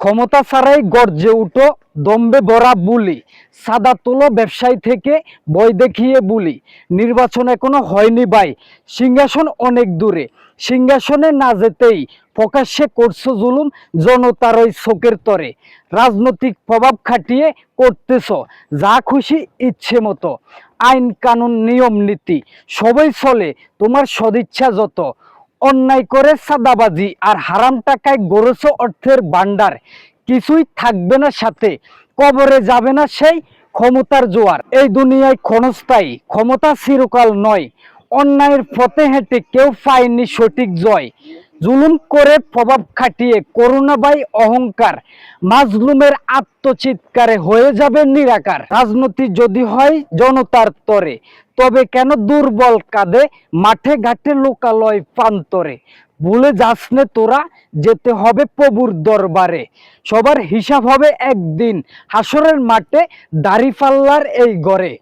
ক্ষমতা ছাড়াই গর্জে উঠো, দম্বে ভরা বুলি। সাদা তোলো ব্যবসায়ী থেকে বই দেখিয়ে বুলি। নির্বাচন এখনও হয়নি ভাই। সিংহাসন অনেক দূরে। সিংহাসনে না যেতেই প্রকাশ্যে করছ জুলুম জনতার ওই চোখের তরে। রাজনৈতিক প্রভাব খাটিয়ে করতেছ, যা খুশি ইচ্ছে মতো। আইন, কানুন, নিয়ম, নীতি, সবই চলে। তোমার সদিচ্ছা যত। অন্যায় করে সাদাবাজি আর হারাম টাকায় গরস অর্থের ভান্ডার কিছুই থাকবে না সাথে, কবরে যাবে না সেই ক্ষমতার জোয়ার। এই দুনিয়ায় ক্ষণস্থায়ী, ক্ষমতা চিরকাল নয়। অন্যায়ের পথে হেঁটে কেউ পায়নি সঠিক জয়। জুলুম করে প্রভাব খাটিয়ে করুণাবাই অহংকার, মাজলুমের আত্মচিৎকারে হয়ে যাবে নিরাকার। রাজনীতি যদি হয় জনতার তরে, তবে কেন দুর্বল কাঁদে মাঠে ঘাটে লোকালয় প্রান্তরে? ভুলে যাস তোরা, যেতে হবে প্রভুর দরবারে। সবার হিসাব হবে একদিন হাসরের মাঠে দাড়িপাল্লার এই গড়ে।